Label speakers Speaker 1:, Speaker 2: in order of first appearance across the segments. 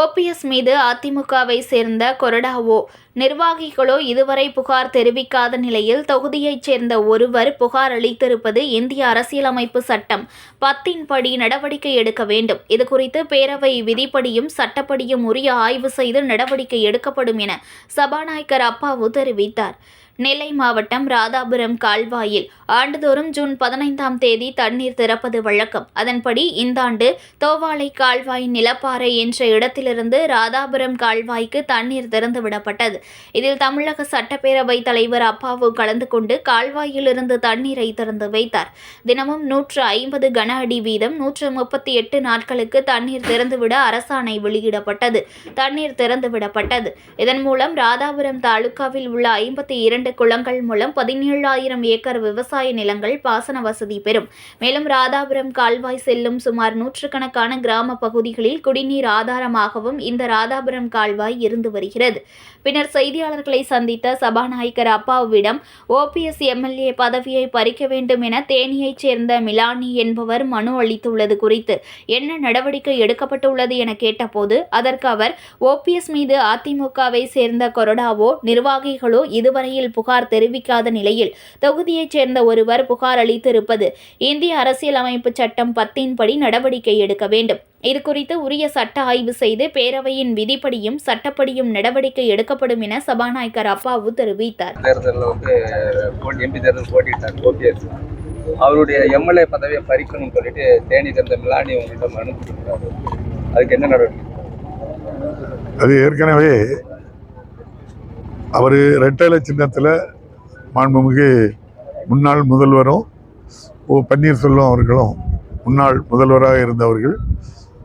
Speaker 1: OPS மீது அதிமுகவை சேர்ந்த கொரடாவோ நிர்வாகிகளோ இதுவரை புகார் தெரிவிக்காத நிலையில் தொகுதியைச் சேர்ந்த ஒருவர் புகார் அளித்திருப்பது இந்திய அரசியலமைப்பு சட்டம். பத்தின் படி நடவடிக்கை எடுக்க வேண்டும். இதுகுறித்து பேரவை விதிப்படியும் சட்டப்படியும் உரிய ஆய்வு செய்து நடவடிக்கை எடுக்கப்படும் என சபாநாயகர் அப்பாவு தெரிவித்தார். நெல்லை மாவட்டம் ராதாபுரம் கால்வாயில். ஆண்டுதோறும் ஜூன் பதினைந்தாம் தேதி தண்ணீர் திறப்பது வழக்கம். அதன்படி இந்த ஆண்டு தோவாளை கால்வாய் நிலப்பாறை என்ற இடத்திலிருந்து ராதாபுரம் கால்வாய்க்கு தண்ணீர் திறந்து விடப்பட்டது. இதில் தமிழக சட்டப்பேரவை தலைவர் அப்பாவு கலந்து கொண்டு கால்வாயிலிருந்து தண்ணீரை திறந்து வைத்தார். தினமும் நூற்று ஐம்பது கன அடி வீதம் நூற்று முப்பத்தி எட்டு நாட்களுக்கு தண்ணீர் திறந்துவிட அரசாணை வெளியிடப்பட்டது. தண்ணீர் திறந்து விடப்பட்டது. இதன் மூலம் ராதாபுரம் தாலுகாவில் உள்ள ஐம்பத்தி இரண்டு குளங்கள் மூலம் பதினேழாயிரம் ஏக்கர் விவசாய நிலங்கள் பாசன வசதி பெறும். மேலும் ராதாபுரம் கால்வாய் செல்லும் சுமார் நூற்றுக்கணக்கான கிராம பகுதிகளில் குடிநீர் ஆதாரமாகவும் இந்த ராதாபுரம் கால்வாய் இருந்து வருகிறது. பின்னர் செய்தியாளர்களை சந்தித்த சபாநாயகர் அப்பாவிடம் ஓபிஎஸ் எம்எல்ஏ பதவியை பறிக்க வேண்டும் என தேனியைச் சேர்ந்த மிலானி என்பவர் மனு அளித்துள்ளது குறித்து என்ன நடவடிக்கை எடுக்கப்பட்டுள்ளது என கேட்டபோது அதற்கு அவர் ஓபிஎஸ் மீது அதிமுகவை சேர்ந்த கொரடாவோ நிர்வாகிகளோ இதுவரையில் புகார் தெரிவிக்காத நிலையில் தொகுதியைச் சேர்ந்த ஒருவர் புகார் அளித்திருப்பது இந்திய அரசியலமைப்பு சட்டம் பத்தின்படி நடவடிக்கை எடுக்க வேண்டும். இதுகுறித்து உரிய சட்ட ஆய்வு செய்து பேரவையின் விதிப்படியும் சட்டப்படியும் நடவடிக்கை எடுக்கப்படும் என சபாநாயகர் அப்பாவு தெரிவித்தார்.
Speaker 2: தேர்தலில் வந்து போட்டி எம்பி தேர்தல் போட்டிட்டார் ஓபிஎஸ் அவருடைய எம்எல்ஏ பதவியை பறிக்கணும்னு சொல்லிட்டு தேனி சேர்ந்த மிலானி உங்கள்கிட்ட மனு அதுக்கு என்ன நடவடிக்கை?
Speaker 3: அது ஏற்கனவே அவர் ரெட்டலை சின்னத்தில் மாண்புமிகு முன்னாள் முதல்வரும் ஓ பன்னீர்செல்வம் அவர்களும் முன்னாள் முதல்வராக இருந்தவர்கள்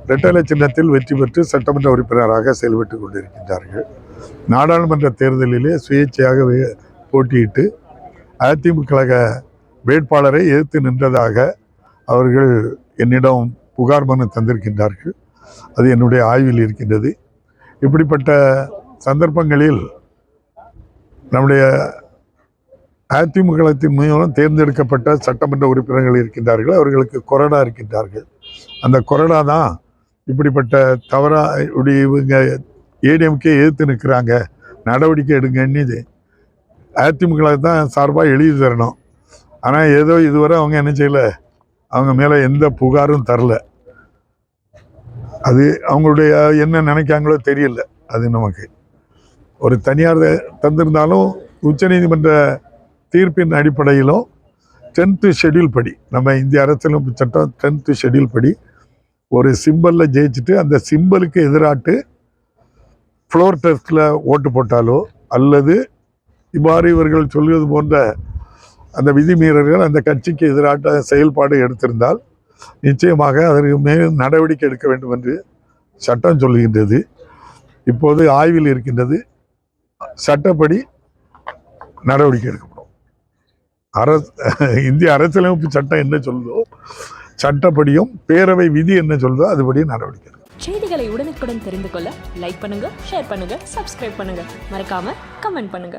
Speaker 3: ரெட்டலை சின்னத்தில் வெற்றி பெற்று சட்டமன்ற உறுப்பினராக செயல்பட்டு கொண்டிருக்கின்றார்கள். நாடாளுமன்ற தேர்தலிலே சுயேட்சையாக போட்டியிட்டு அதிமுக கழக வேட்பாளரை எதிர்த்து நின்றதாக அவர்கள் என்னிடம் புகார் மனு தந்திருக்கின்றார்கள். அது என்னுடைய ஆய்வில் இருக்கின்றது. இப்படிப்பட்ட சந்தர்ப்பங்களில் நம்முடைய அதிமுகத்தின் மூலம் தேர்ந்தெடுக்கப்பட்ட சட்டமன்ற உறுப்பினர்கள் இருக்கின்றார்கள். அவர்களுக்கு கொறடா இருக்கின்றார்கள். அந்த கொறடா தான் இப்படிப்பட்ட தவறா இப்படி இவங்க ஏடிஎம்கே எதிர்த்து நிற்கிறாங்க. நடவடிக்கை எடுங்கன்னு இது. அதிமுக தான் சார்பாக எழுதி தரணும். ஆனால் ஏதோ இதுவரை அவங்க என்ன செய்யல? அவங்க மேலே எந்த புகாரும் தரல. அது அவங்களுடைய என்ன நினைக்காங்களோ தெரியல. அது நமக்கு. ஒரு தனியார் தந்திருந்தாலும் உச்சநீதிமன்ற தீர்ப்பின் அடிப்படையிலும் டென்த்து ஷெட்யூல் படி நம்ம இந்திய அரசியலமைப்பு சட்டம் டென்த்து ஷெட்யூல் படி ஒரு சிம்பலில் ஜெயிச்சுட்டு அந்த சிம்பலுக்கு எதிராட்டு ஃப்ளோர் டெஸ்ட்டில் ஓட்டு போட்டாலோ அல்லது இவ்வாறு இவர்கள் சொல்வது போன்ற அந்த விதிமீறல்கள் அந்த கட்சிக்கு எதிராட்ட செயல்பாடு எடுத்திருந்தால் நிச்சயமாக அதற்கு மேல் நடவடிக்கை எடுக்க வேண்டும் என்று சட்டம் சொல்லுகின்றது இப்போது ஆய்வில் இருக்கின்றது. சட்டப்படி நடவடிக்கை எடுக்கப்படும். அரசு இந்திய அரசியலமைப்பு சட்டம் என்ன சொல்லுதோ சட்டப்படியும் பேரவை விதி என்ன சொல்லுதோ அதுபடி நடவடிக்கை
Speaker 4: செய்திகளை உடனுக்குடன் தெரிந்து கொள்ள லைக் பண்ணுங்க ஷேர் பண்ணுங்க சப்ஸ்கிரைப் பண்ணுங்க. மறக்காம கமெண்ட் பண்ணுங்க.